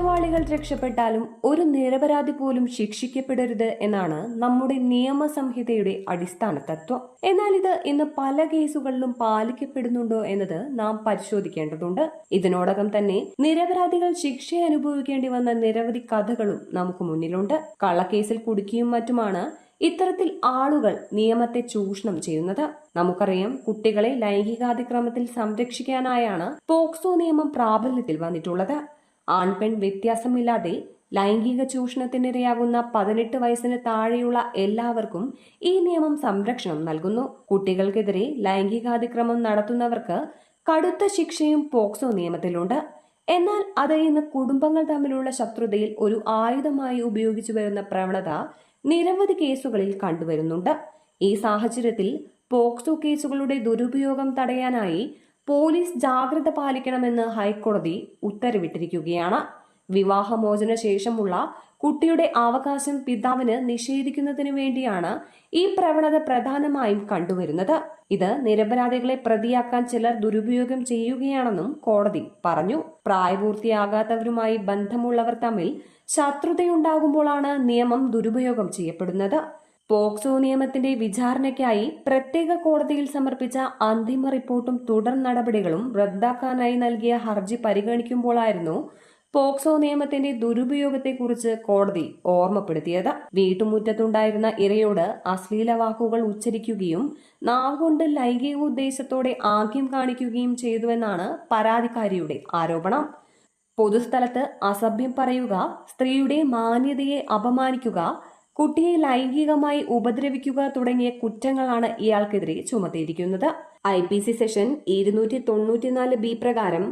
കുറ്റവാളികൾ രക്ഷപ്പെട്ടാലും ഒരു നിരപരാധി പോലും ശിക്ഷിക്കപ്പെടരുത് എന്നാണ് നമ്മുടെ നിയമസംഹിതയുടെ അടിസ്ഥാന തത്വം എന്നാൽ ഇത് ഇന്ന് പല കേസുകളിലും പാലിക്കപ്പെടുന്നുണ്ടോ എന്നത് നാം പരിശോധിക്കേണ്ടതുണ്ട്. ഇതിനോടകം തന്നെ നിരപരാധികൾ ശിക്ഷ അനുഭവിക്കേണ്ടി വന്ന നിരവധി കഥകളും നമുക്ക് മുന്നിലുണ്ട്. കള്ളക്കേസിൽ കുടുക്കിയും മറ്റുമാണ് ഇത്തരത്തിൽ ആളുകൾ നിയമത്തെ ചൂഷണം ചെയ്യുന്നത്. നമുക്കറിയാം കുട്ടികളെ ലൈംഗികാതിക്രമത്തിൽ സംരക്ഷിക്കാനായാണ് പോക്സോ നിയമം പ്രാബല്യത്തിൽ വന്നിട്ടുള്ളത്. ആൺപെൺ വ്യത്യാസമില്ലാതെ ലൈംഗിക ചൂഷണത്തിനിരയാകുന്ന പതിനെട്ട് വയസ്സിന് താഴെയുള്ള എല്ലാവർക്കും ഈ നിയമം സംരക്ഷണം നൽകുന്നു. കുട്ടികൾക്കെതിരെ ലൈംഗികാതിക്രമം നടത്തുന്നവർക്ക് കടുത്ത ശിക്ഷയും പോക്സോ നിയമത്തിലുണ്ട്. എന്നാൽ അത് ഇന്ന് കുടുംബങ്ങൾ തമ്മിലുള്ള ശത്രുതയിൽ ഒരു ആയുധമായി ഉപയോഗിച്ചു വരുന്ന പ്രവണത നിരവധി കേസുകളിൽ കണ്ടുവരുന്നുണ്ട്. ഈ സാഹചര്യത്തിൽ പോക്സോ കേസുകളുടെ ദുരുപയോഗം തടയാനായി പോലീസ് ജാഗ്രത പാലിക്കണമെന്ന് ഹൈക്കോടതി ഉത്തരവിട്ടിരിക്കുകയാണ്. വിവാഹമോചന ശേഷമുള്ള കുട്ടിയുടെ അവകാശം പിതാവിന് നിഷേധിക്കുന്നതിനു വേണ്ടിയാണ് ഈ പ്രവണത പ്രധാനമായും കണ്ടുവരുന്നത്. ഇത് നിരപരാധികളെ പ്രതിയാക്കാൻ ചിലർ ദുരുപയോഗം ചെയ്യുകയാണെന്നും കോടതി പറഞ്ഞു. പ്രായപൂർത്തിയാകാത്തവരുമായി ബന്ധമുള്ളവർ തമ്മിൽ ശത്രുതയുണ്ടാകുമ്പോഴാണ് നിയമം ദുരുപയോഗം ചെയ്യപ്പെടുന്നത്. പോക്സോ നിയമത്തിന്റെ വിചാരണയ്ക്കായി പ്രത്യേക കോടതിയിൽ സമർപ്പിച്ച അന്തിമ റിപ്പോർട്ടും തുടർ നടപടികളും റദ്ദാക്കാനായി നൽകിയ ഹർജി പരിഗണിക്കുമ്പോഴായിരുന്നു പോക്സോ നിയമത്തിന്റെ ദുരുപയോഗത്തെക്കുറിച്ച് കോടതി ഓർമ്മപ്പെടുത്തിയത്. വീട്ടുമുറ്റത്തുണ്ടായിരുന്ന ഇരയോട് അശ്ലീല വാക്കുകൾ ഉച്ചരിക്കുകയും നാവുകൊണ്ട് ലൈംഗിക ഉദ്ദേശത്തോടെ ആംഗ്യം കാണിക്കുകയും ചെയ്തുവെന്നാണ് പരാതിക്കാരിയുടെ ആരോപണം. പൊതുസ്ഥലത്ത് അസഭ്യം പറയുക സ്ത്രീയുടെ മാന്യതയെ അപമാനിക്കുക കുട്ടിയെ ലൈംഗികമായി ഉപദ്രവിക്കുക തുടങ്ങിയ കുറ്റങ്ങളാണ് ഇയാൾക്കെതിരെ ചുമത്തിയിരിക്കുന്നത്. ഐ പി സി സെഷൻ ഇരുന്നൂറ്റി തൊണ്ണൂറ്റിനാല് ബി പ്രകാരം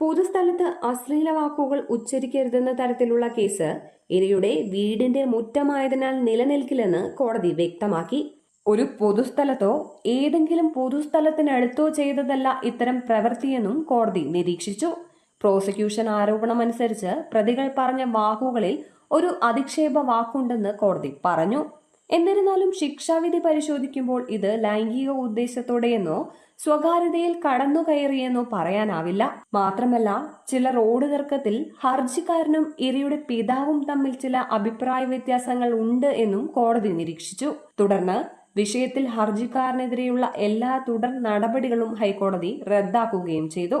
പൊതുസ്ഥലത്ത് അശ്ലീല വാക്കുകൾ ഉച്ചരിക്കരുതെന്ന തരത്തിലുള്ള കേസ് ഇരയുടെ വീടിന്റെ മുറ്റമായതിനാൽ നിലനിൽക്കില്ലെന്ന് കോടതി വ്യക്തമാക്കി. ഒരു പൊതുസ്ഥലത്തോ ഏതെങ്കിലും പൊതുസ്ഥലത്തിനടുത്തോ ചെയ്തതല്ല ഇത്തരം പ്രവൃത്തിയെന്നും കോടതി നിരീക്ഷിച്ചു. പ്രോസിക്യൂഷൻ ആരോപണമനുസരിച്ച് പ്രതികൾ പറഞ്ഞ വാക്കുകളിൽ ഒരു അധിക്ഷേപ വാക്കുണ്ടെന്ന് കോടതി പറഞ്ഞു. എന്നിരുന്നാലും ശിക്ഷാവിധി പരിശോധിക്കുമ്പോൾ ഇത് ലൈംഗിക ഉദ്ദേശത്തോടെയെന്നോ സ്വകാര്യതയിൽ കടന്നു കയറിയെന്നോ പറയാനാവില്ല. മാത്രമല്ല ചില റോഡ് തർക്കത്തിൽ ഹർജിക്കാരനും ഇരയുടെ പിതാവും തമ്മിൽ ചില അഭിപ്രായ വ്യത്യാസങ്ങൾ ഉണ്ട് എന്നും കോടതി നിരീക്ഷിച്ചു. തുടർന്ന് വിഷയത്തിൽ ഹർജിക്കാരനെതിരെയുള്ള എല്ലാ തുടർ നടപടികളും ഹൈക്കോടതി റദ്ദാക്കുകയും ചെയ്തു.